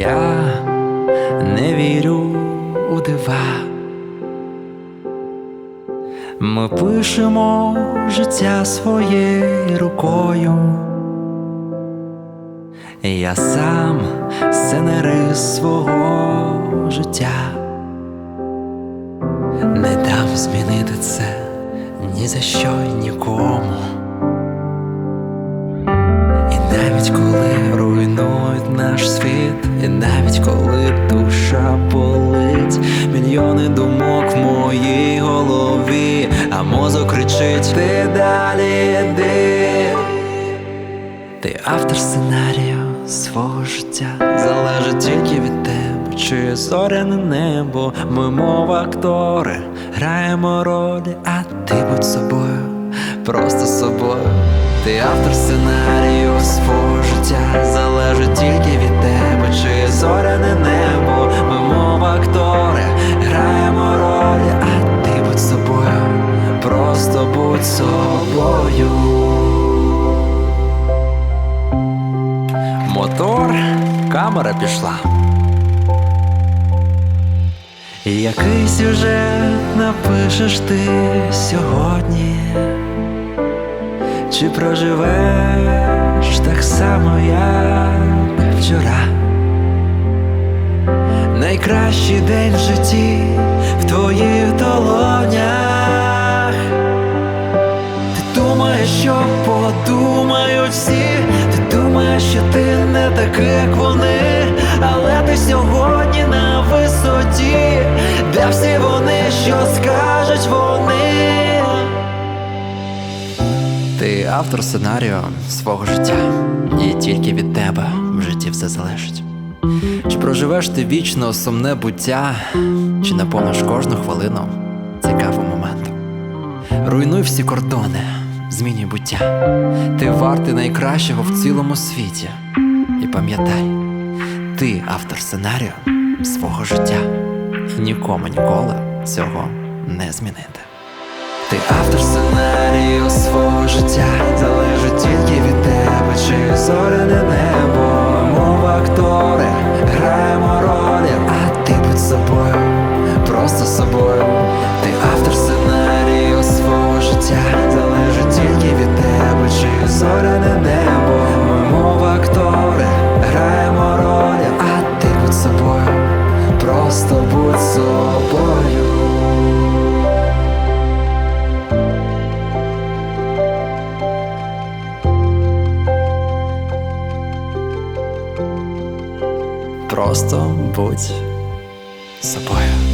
я не вірю у дива. Ми пишемо життя своєю рукою, я сам сценарист свого життя, не дам змінити це ні за що й нікому навіть коли руйнують наш світ, і навіть коли душа болить, мільйони думок в моїй голові, а мозок кричить: ти далі йди. Ти автор сценарію свого життя залежить тільки від тебе, чи зоряне небо, ми мов актори, граємо ролі, а ти будь собою, просто собою. Ти автор сценарію життя залежить тільки від тебе, чи зоряне небо, ми мов актори, граємо ролі, а ти будь собою, просто будь собою. Мотор, камера пішла. Який сюжет напишеш ти сьогодні? Чи проживеш так само, як вчора? Найкращий день в житті в твоїх долонях. Ти думаєш, що подумають всі, ти думаєш, що ти не такий, як вони, але ти сьогодні на висоті, де всі вони, що скажуть вони. Ти автор сценарію свого життя, і тільки від тебе в житті все залежить. Чи проживеш ти вічно сумне буття, чи наповниш кожну хвилину цікавим моментом? Руйнуй всі кордони, змінюй буття. Ти вартий найкращого в цілому світі. І пам'ятай, ти автор сценарію свого життя, і нікому ніколи цього не змінити. Ти автор сценарію життя залежить тільки від тебе, чи зоряне небо, мова актори, Просто будь собою.